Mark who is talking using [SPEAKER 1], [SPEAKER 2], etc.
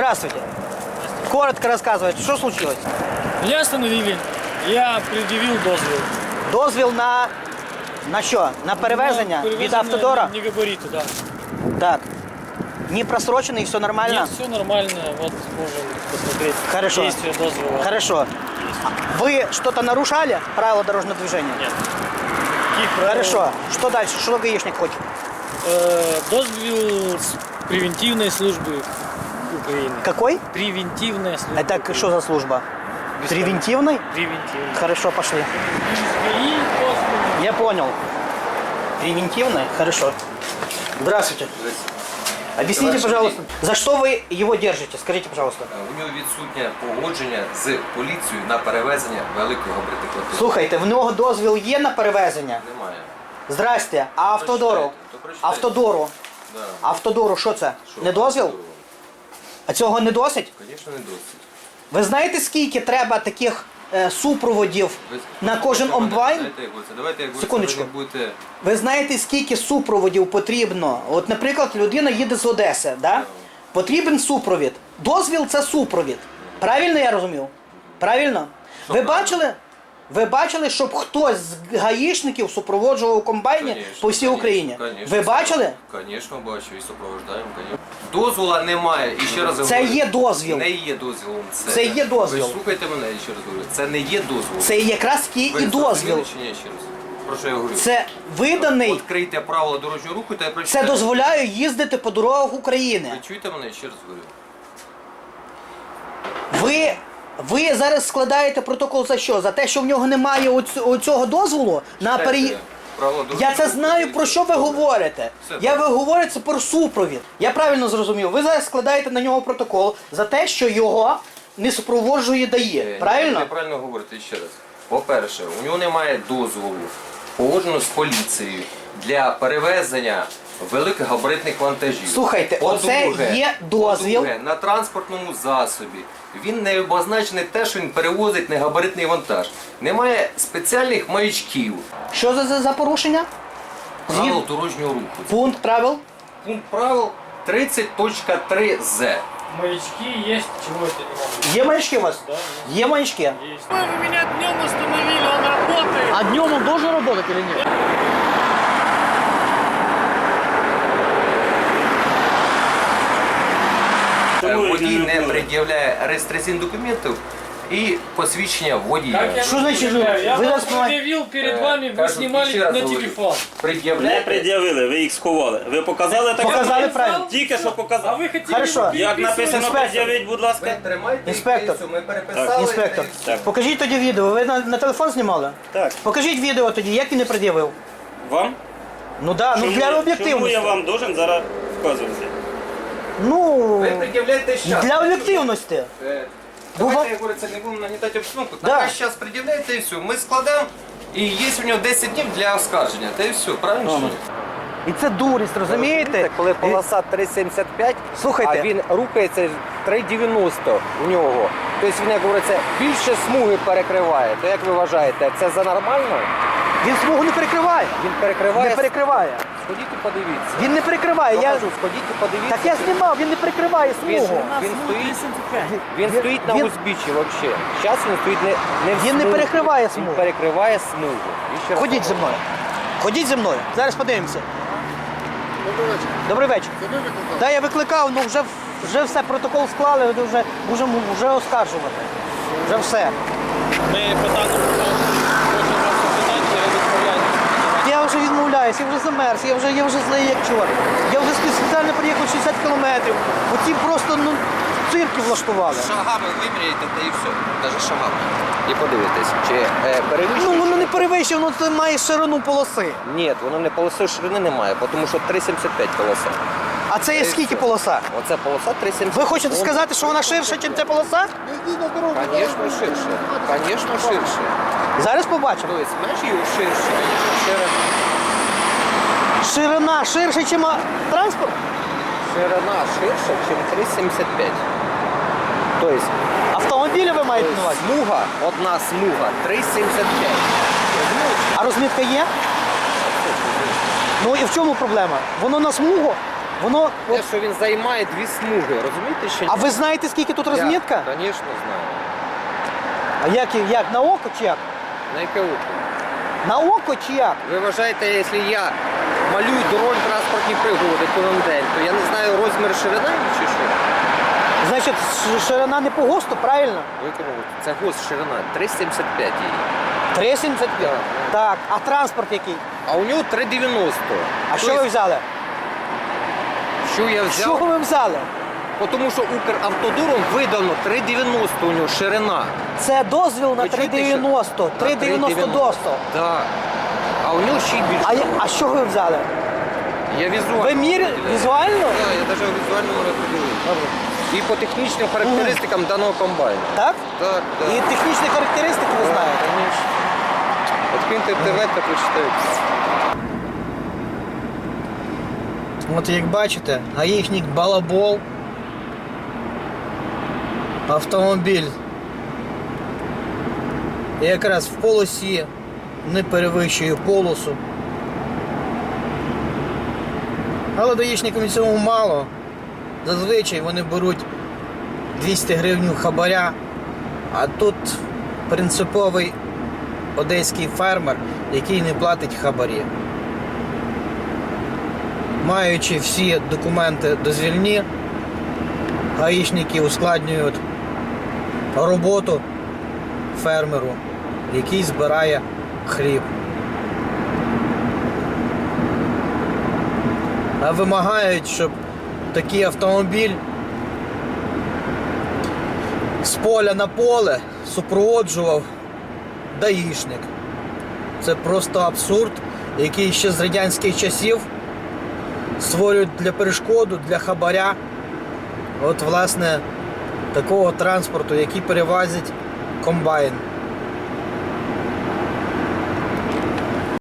[SPEAKER 1] Здравствуйте. Коротко рассказывайте, что случилось?
[SPEAKER 2] Меня остановили. Я предъявил дозвіл.
[SPEAKER 1] Дозвіл на. На що? На перевезення
[SPEAKER 2] На
[SPEAKER 1] від
[SPEAKER 2] перевезення
[SPEAKER 1] автодора?
[SPEAKER 2] Не габариты, да.
[SPEAKER 1] Так. Не просроченный, все нормально?
[SPEAKER 2] Нет, все нормально. Вот можем посмотреть
[SPEAKER 1] Хорошо.
[SPEAKER 2] действие дозвола.
[SPEAKER 1] Хорошо. Вы что-то нарушали правила дорожного движения?
[SPEAKER 2] Нет. Каких правил?
[SPEAKER 1] Хорошо. Что дальше? Что гаишник хочет?
[SPEAKER 2] Э, дозвіл з превентивної служби України.
[SPEAKER 1] Какой?
[SPEAKER 2] Превентивная служба.
[SPEAKER 1] Это к- что за служба? Превентивный?
[SPEAKER 2] Превентивная.
[SPEAKER 1] Хорошо, пошли.
[SPEAKER 2] И дозвіл.
[SPEAKER 1] Я понял. Превентивный? Хорошо. Здравствуйте. Объясните,
[SPEAKER 3] Товарищ
[SPEAKER 1] пожалуйста, за что вы его держите? Скажите, пожалуйста.
[SPEAKER 3] У нього відсутнє погодження з поліцією на перевезення великого бритикоту.
[SPEAKER 1] Слухайте, в нього дозвіл є на перевезення?
[SPEAKER 3] Немає.
[SPEAKER 1] Здрасте, а автодору?
[SPEAKER 3] Прочитайте, то прочитайте.
[SPEAKER 1] Автодору.
[SPEAKER 3] Да.
[SPEAKER 1] Автодору, що це?
[SPEAKER 3] Що?
[SPEAKER 1] Не дозвіл? А цього не досить?
[SPEAKER 3] Звісно, не досить.
[SPEAKER 1] Ви знаєте, скільки треба таких е, супроводів
[SPEAKER 3] Ви-
[SPEAKER 1] на кожен
[SPEAKER 3] Давайте,
[SPEAKER 1] онлайн?
[SPEAKER 3] Знаєте, як це? Давайте, як
[SPEAKER 1] Секундочку.
[SPEAKER 3] ви не будете...
[SPEAKER 1] Ви знаєте, скільки супроводів потрібно? От, наприклад, людина їде з Одеси, да? потрібен супровід. Дозвіл це супровід. Правильно я розумів? Правильно? Ви бачили? Ви бачили, щоб хтось з гаїшників супроводжував у комбайні
[SPEAKER 3] Конечно,
[SPEAKER 1] по всій
[SPEAKER 3] конечно,
[SPEAKER 1] Україні?
[SPEAKER 3] конечно.
[SPEAKER 1] Ви бачили?
[SPEAKER 3] Звісно, бачу і супроводжаємо, звісно. Дозвола немає. І ще раз
[SPEAKER 1] Це
[SPEAKER 3] говорю,
[SPEAKER 1] є дозвіл.
[SPEAKER 3] Не є дозвілом. Це,
[SPEAKER 1] Це є дозвіл.
[SPEAKER 3] Ви слухайте мене, я ще раз говорю. Це не є дозвіл.
[SPEAKER 1] Це якраз такий
[SPEAKER 3] Ви
[SPEAKER 1] і дозвіл.
[SPEAKER 3] зрозуміли чи ні ще раз? Про що я говорю?
[SPEAKER 1] Це виданий,
[SPEAKER 3] Відкрийте правила дорожнього руху та я
[SPEAKER 1] це
[SPEAKER 3] прочитаю.
[SPEAKER 1] дозволяє їздити по дорогах України.
[SPEAKER 3] Ви чуєте мене? Ще раз говорю.
[SPEAKER 1] Ви, ви зараз складаєте протокол за що? За те, що в нього немає оць- оцього дозволу на переїзд. Я це знаю, про що ви говорите.
[SPEAKER 3] Все
[SPEAKER 1] Я ви говорите про супровід. Я правильно зрозумів. Ви зараз складаєте на нього протокол за те, що його не супроводжує
[SPEAKER 3] Е,
[SPEAKER 1] дає. Правильно?
[SPEAKER 3] Ви правильно говорите ще раз. По-перше, у нього немає дозволу, погоджено з поліцією для перевезення великих габаритних вантажів.
[SPEAKER 1] Слухайте, оце
[SPEAKER 3] По-друге-
[SPEAKER 1] є дозвіл.
[SPEAKER 3] по-друге, на транспортному засобі. Він не обозначений те, що він перевозить негабаритний вантаж. Немає спеціальних маячків.
[SPEAKER 1] Що за, за, за порушення?
[SPEAKER 3] Правил дорожнього руху.
[SPEAKER 1] Пункт правил.
[SPEAKER 3] Пункт правил 30.3з.
[SPEAKER 2] Маячки есть, чего это не могу.
[SPEAKER 1] Є маячки у вас?
[SPEAKER 2] Да,
[SPEAKER 1] Є маячки.
[SPEAKER 2] Есть. Вы меня днем остановили, он работает.
[SPEAKER 1] А днем он должен работать или нет?
[SPEAKER 3] Водій не пред'являє реєстраційних документів і посвідчення водія.
[SPEAKER 2] Как я
[SPEAKER 1] Что значит,
[SPEAKER 2] предъявляю? Я
[SPEAKER 1] вы
[SPEAKER 2] вам
[SPEAKER 1] нас понимаете?
[SPEAKER 2] предъявил перед
[SPEAKER 3] Е,
[SPEAKER 2] вами, вы
[SPEAKER 3] кажуть,
[SPEAKER 2] снимали
[SPEAKER 3] ще раз
[SPEAKER 2] на
[SPEAKER 3] говорю,
[SPEAKER 2] телефон.
[SPEAKER 4] Не
[SPEAKER 3] Пред'являєте
[SPEAKER 4] пред'явили, ви їх сховали. Ви показали так?
[SPEAKER 1] Показали
[SPEAKER 2] Я
[SPEAKER 1] правильно.
[SPEAKER 4] Тільки що
[SPEAKER 2] А
[SPEAKER 4] показали.
[SPEAKER 2] вы хотели
[SPEAKER 1] Хорошо.
[SPEAKER 2] бы
[SPEAKER 4] Як
[SPEAKER 2] переписывать?
[SPEAKER 4] написано,
[SPEAKER 1] Інспектор.
[SPEAKER 4] пред'явіть, будь
[SPEAKER 3] Ви
[SPEAKER 4] ласка.
[SPEAKER 3] тримайте
[SPEAKER 1] Інспектор.
[SPEAKER 3] і все, ми переписали.
[SPEAKER 1] Інспектор,
[SPEAKER 3] і все.
[SPEAKER 1] покажіть тоді відео. Ви на, на телефон знімали?
[SPEAKER 4] Так.
[SPEAKER 1] Покажіть відео тоді, як він не пред'явив.
[SPEAKER 4] Вам?
[SPEAKER 1] Ну да, ну
[SPEAKER 4] Чому-
[SPEAKER 1] для
[SPEAKER 4] Чому
[SPEAKER 1] об'єктивності.
[SPEAKER 4] я вам должен зараз вказувати?
[SPEAKER 1] Ну
[SPEAKER 3] Ви пред'являєте щас.
[SPEAKER 1] для об'єктивності.
[SPEAKER 3] Е, Давайте, я говорю, це не будемо нагнітати обстановку.
[SPEAKER 1] Да.
[SPEAKER 3] Да. зараз пред'являєте і все. Ми складемо, і є у нього 10 днів для оскарження. Та і все, правильно? що ли?
[SPEAKER 1] І це дурість, розумієте?
[SPEAKER 5] Коли полоса 3,75,
[SPEAKER 1] Слухайте.
[SPEAKER 5] а він рухається 3,90 у нього. Тобто він, як говориться, більше смуги перекриває. То як ви вважаєте, це за нормально?
[SPEAKER 1] Він смугу не перекриває.
[SPEAKER 5] Він перекриває.
[SPEAKER 1] Не перекриває.
[SPEAKER 5] Сходіть і подивіться.
[SPEAKER 1] Він не перекриває.
[SPEAKER 5] Я кажу, сходіть і подивіться.
[SPEAKER 1] Так я знімав, він не перекриває
[SPEAKER 5] Він,
[SPEAKER 1] смугу.
[SPEAKER 5] він стоїть, він стоїть на
[SPEAKER 1] він-
[SPEAKER 5] узбіччі взагалі. Зараз він стоїть не, не в
[SPEAKER 1] Він не
[SPEAKER 5] смузі.
[SPEAKER 1] перекриває смугу.
[SPEAKER 5] Він перекриває смугу. І ще раз
[SPEAKER 1] Ходіть зі мною. Ходіть зі мною. Зараз подивимося. Добрий вечір. Та я викликав, ну вже, вже все, протокол склали, вже, вже, вже оскаржувати. Вже все.
[SPEAKER 2] Ми питання хочемо вас запитати, я відправляю.
[SPEAKER 1] Я вже я вже замерз, я вже, я вже злий як чорт. Я вже спеціально приїхав 60 кілометрів. Оці просто ну, цирки влаштували.
[SPEAKER 3] Шагами виміряєте, та і все. Навіть шагами.
[SPEAKER 5] І подивитись, чи е, перевищує.
[SPEAKER 1] Ну воно не перевищує, воно це має ширину полоси.
[SPEAKER 5] Ні, воно не полоси ширини немає, тому що 3,75 полоса.
[SPEAKER 1] А це є скільки полоса?
[SPEAKER 5] Оце полоса 3,75.
[SPEAKER 1] Ви хочете сказати, що вона ширша, ніж ця полоса?
[SPEAKER 5] Звісно, ширше. Звісно, ширше.
[SPEAKER 1] Зараз побачимо.
[SPEAKER 5] Тобто межі ширше, звісно, ширина.
[SPEAKER 1] Ширша, ніж транспорт?
[SPEAKER 5] Ширина ширша, ніж 3,75. Тобто,
[SPEAKER 1] Автомобілі ви маєте на увазі?
[SPEAKER 5] смуга, одна смуга 3,75.
[SPEAKER 1] А розмітка є? Ну і в чому проблема? Воно на смугу? Воно.
[SPEAKER 5] Те,
[SPEAKER 1] От,
[SPEAKER 5] що він займає дві смуги, розумієте, що
[SPEAKER 1] а ви знаєте, скільки тут розмітка?
[SPEAKER 5] Звісно, знаю.
[SPEAKER 1] А як, як? На око чи як?
[SPEAKER 5] На яке око?
[SPEAKER 1] На око чи як?
[SPEAKER 5] Ви вважаєте, якщо я малюю дорогу транспортні пригоди кожен день, то я не знаю розмір ширина чи що?
[SPEAKER 1] Значить, ширина не по ГОСТу, правильно?
[SPEAKER 5] Виконувати. Це гост ширина 3,75 її.
[SPEAKER 1] 3,75.
[SPEAKER 5] Так.
[SPEAKER 1] Так, а транспорт який?
[SPEAKER 5] А у нього 3,90.
[SPEAKER 1] А що ви взяли?
[SPEAKER 5] Що я взяв?
[SPEAKER 1] Що ви взяли?
[SPEAKER 5] Бо Тому що Укравтодором видано 3,90 у нього ширина.
[SPEAKER 1] Це дозвіл на
[SPEAKER 5] Ви чуєте,
[SPEAKER 1] 3,90.
[SPEAKER 5] що-
[SPEAKER 1] 3,90 досто.
[SPEAKER 5] Так. А у нього ще й більше.
[SPEAKER 1] А, я- а що ви взяли?
[SPEAKER 5] Я візуально.
[SPEAKER 1] Ви мірі візуально?
[SPEAKER 5] Так, я навіть візуально подивитися. І по технічним характеристикам даного комбайну.
[SPEAKER 1] Так?
[SPEAKER 5] Так, так.
[SPEAKER 1] І технічні характеристики ви знаєте?
[SPEAKER 5] Откиньте інтернет та прочитайте.
[SPEAKER 1] От як бачите, гаїхнік балабол. Автомобіль. Якраз в полосі не перевищує полосу. Але даїшникам цього мало. Зазвичай вони беруть 200 гривень хабаря, а тут принциповий одеський фермер, який не платить хабарі маючи всі документи дозвільні, гаїшники ускладнюють роботу фермеру, який збирає хліб. А вимагають, щоб такий автомобіль з поля на поле супроводжував даїшник. Це просто абсурд, який ще з радянських часів створюють для перешкоду, для хабаря. От, власне, такого транспорту, який перевозить комбайн.